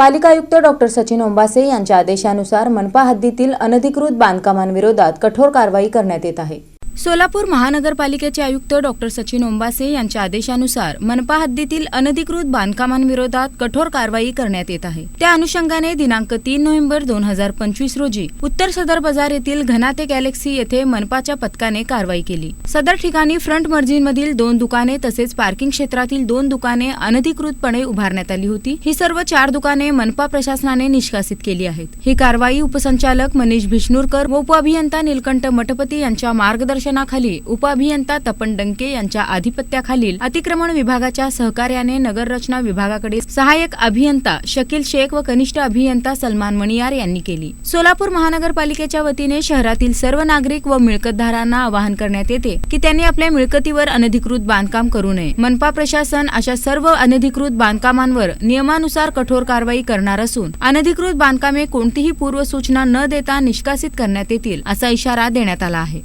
पालिका आयुक्त डॉक्टर सचिन ओंबासे यांच्या आदेशानुसार मनपा हद्दीतील अनधिकृत बांधकामांविरोधात कठोर कारवाई करण्यात येत आहे. सोलापूर महानगरपालिकेचे आयुक्त डॉक्टर सचिन ओंबासे यांच्या आदेशानुसार मनपा हद्दीतील अनधिकृत बांधकामांविरोधात कठोर कारवाई करण्यात येत आहे. त्या अनुषंगाने दिनांक तीन नोव्हेंबर दोन हजार पंचवीस रोजी उत्तर सदर बाजार येथील घनाते गॅलेक्सी येथे मनपाच्या पथकाने कारवाई केली. सदर ठिकाणी फ्रंट मर्जीनमधील दोन दुकाने तसेच पार्किंग क्षेत्रातील दोन दुकाने अनधिकृतपणे उभारण्यात आली होती. ही सर्व चार दुकाने मनपा प्रशासनाने निष्कासित केली आहेत. ही कारवाई उपसंचालक मनीष भिष्णूरकर व उपअभियंता नीलकंठ मठपती यांच्या मार्गदर्शन मार्गदर्शनाखाली उपअभियंता तपन डंके यांच्या आधिपत्याखालील अतिक्रमण विभागाच्या सहकार्याने नगररचना विभागाकडे सहाय्यक अभियंता शकील शेख व कनिष्ठ अभियंता सलमान मणियार यांनी केली. सोलापूर महानगरपालिकेच्या वतीने शहरातील सर्व नागरिक व मिळकतदारांना आवाहन करण्यात येते की त्यांनी आपल्या मिळकतीवर अनधिकृत बांधकाम करू नये. मनपा प्रशासन अशा सर्व अनधिकृत बांधकामांवर नियमानुसार कठोर कारवाई करणार असून अनधिकृत बांधकामे कोणतीही पूर्वसूचना न देता निष्कासित करण्यात येतील असा इशारा देण्यात आला आहे.